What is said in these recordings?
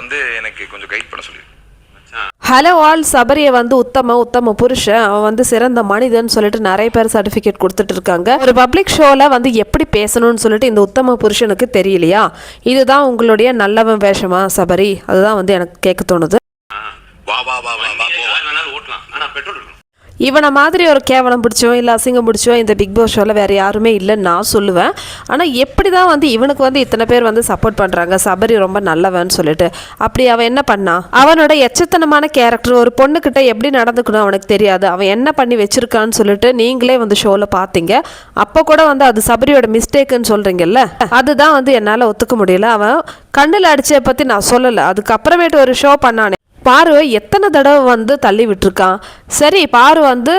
வந்து எனக்கு கொஞ்சம் கைட் பண்ண சொல்லி ஹலோ ஆல் சபரியை வந்து உத்தம உத்தம புருஷன் அவன் வந்து சிறந்த மனிதன் சொல்லிட்டு நிறைய பேர் சர்டிஃபிகேட் கொடுத்துட்டு இருக்காங்க. ஒரு பப்ளிக் ஷோவில் வந்து எப்படி பேசணும்னு சொல்லிட்டு இந்த உத்தம புருஷனுக்கு தெரியலையா? இதுதான் உங்களுடைய நல்லவன் வேஷமா சபரி? அதுதான் வந்து எனக்கு கேட்க தோணுது. வா வா வா வா வா ஓட்டலாம். ஆனா பெட்ரோல் இவனை மாதிரி ஒரு கேவலம் பிடிச்சோ இல்லை அசிங்கம் பிடிச்சோ இந்த பிக் பாஸ் ஷோவில் வேறு யாருமே இல்லைன்னு நான் சொல்லுவேன். ஆனால் எப்படி தான் வந்து இவனுக்கு வந்து இத்தனை பேர் வந்து சப்போர்ட் பண்ணுறாங்க சபரி ரொம்ப நல்லவன் சொல்லிட்டு. அப்படி அவன் என்ன பண்ணான் அவனோட எச்சத்தனமான கேரக்டர் ஒரு பொண்ணுக்கிட்ட எப்படி நடந்துக்கணும் அவனுக்கு தெரியாது. அவன் என்ன பண்ணி வச்சிருக்கான்னு சொல்லிட்டு நீங்களே வந்து ஷோவில் பார்த்தீங்க அப்போ கூட வந்து அது சபரியோட மிஸ்டேக்குன்னு சொல்கிறீங்கல்ல அதுதான் வந்து என்னால் ஒத்துக்க முடியல. அவன் கண்ணில் அடிச்சதை பற்றி நான் சொல்லலை. அதுக்கப்புறமேட்டு ஒரு ஷோ பண்ணானே. பாரு எத்தனை தடவை வந்து தள்ளி விட்டுருக்கான். சரி பாரு வந்து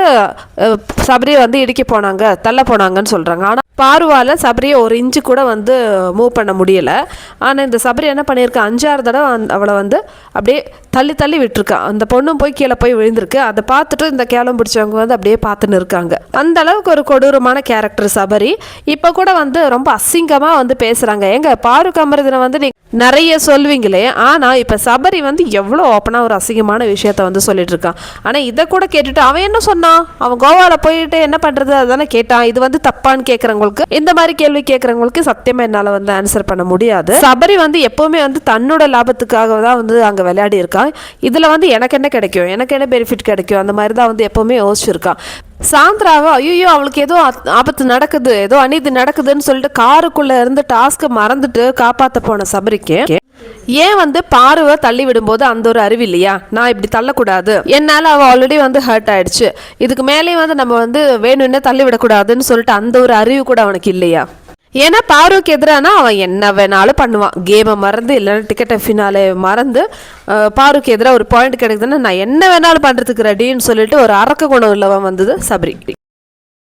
சபரி வந்து இடிக்க போனாங்க தள்ள போனாங்கன்னு சொல்கிறாங்க ஆனால் பாருவால் சபரியை ஒரு இன்ச்சு கூட வந்து மூவ் பண்ண முடியலை. ஆனால் இந்த சபரி என்ன பண்ணியிருக்கா? அஞ்சாறு தடவை அந்த- அவளை வந்து அப்படியே தள்ளி தள்ளி விட்டுருக்கான் அந்த பொண்ணும் போய் கீழே போய் விழுந்திருக்கு. அதை பார்த்துட்டு இந்த கேளம் பிடிச்சவங்க வந்து அப்படியே பார்த்துன்னு இருக்காங்க. அந்த அளவுக்கு ஒரு கொடூரமான கேரக்டர் சபரி. இப்போ கூட வந்து ரொம்ப அசிங்கமாக வந்து பேசுகிறாங்க எங்க பாரு கமரதினை வந்து நீ நிறைய சொல்வீங்களே ஆனால் இப்போ சபரி வந்து எவ்வளோ ஓப்பனாக ஒரு அசிங்கமான விஷயத்த வந்து சொல்லிட்டு இருக்கான். ஆனால் இதை கூட கேட்டுட்டு அவன் என்ன சொன்னான் அவன் கோவாவில் போயிட்டு என்ன பண்ணுறது அதானே கேட்டான். இது வந்து தப்பான்னு கேட்குறவங்களுக்கு இந்த மாதிரி கேள்வி கேட்குறவங்களுக்கு சத்தியமாக என்னால் வந்து ஆன்சர் பண்ண முடியாது. சபரி வந்து எப்போவுமே வந்து தன்னோட லாபத்துக்காக தான் வந்து அங்கே விளையாடி இருக்கான். இதில் வந்து எனக்கு என்ன கிடைக்கும்? எனக்கு என்ன பெனிஃபிட் கிடைக்கும்? அந்த மாதிரி தான் வந்து எப்போவுமே யோசிச்சிருக்கான். சாந்திராவை ஐயோ அவளுக்கு ஏதோ ஆபத்து நடக்குது ஏதோ அநீதி நடக்குதுன்னு சொல்லிட்டு காருக்குள்ள இருந்து டாஸ்க்கை மறந்துட்டு காப்பாற்ற போன சபரிக்கு ஏன் வந்து பார்வை தள்ளி விடும்போது அந்த ஒரு அறிவு இல்லையா? நான் இப்படி தள்ளக்கூடாது. என்னால் அவள் ஆல்ரெடி வந்து ஹர்ட் ஆயிடுச்சு. இதுக்கு மேலேயும் வந்து நம்ம வந்து வேணும்னே தள்ளி விடக்கூடாதுன்னு சொல்லிட்டு அந்த ஒரு அறிவு கூட அவனுக்கு இல்லையா? ஏன்னா பாருக்கு எதிரானா அவன் என்ன வேணாலும் பண்ணுவான். கேமை மறந்து இல்லைன்னா டிக்கெட்டை ஃபினாலே மறந்து பாருக்கு எதிராக ஒரு பாயிண்ட் கிடைக்குதுன்னா நான் என்ன வேணாலும் பண்ணுறதுக்கு ரெடின்னு சொல்லிட்டு ஒரு அரக்க குணம் உள்ளவன் வந்தது சபரி.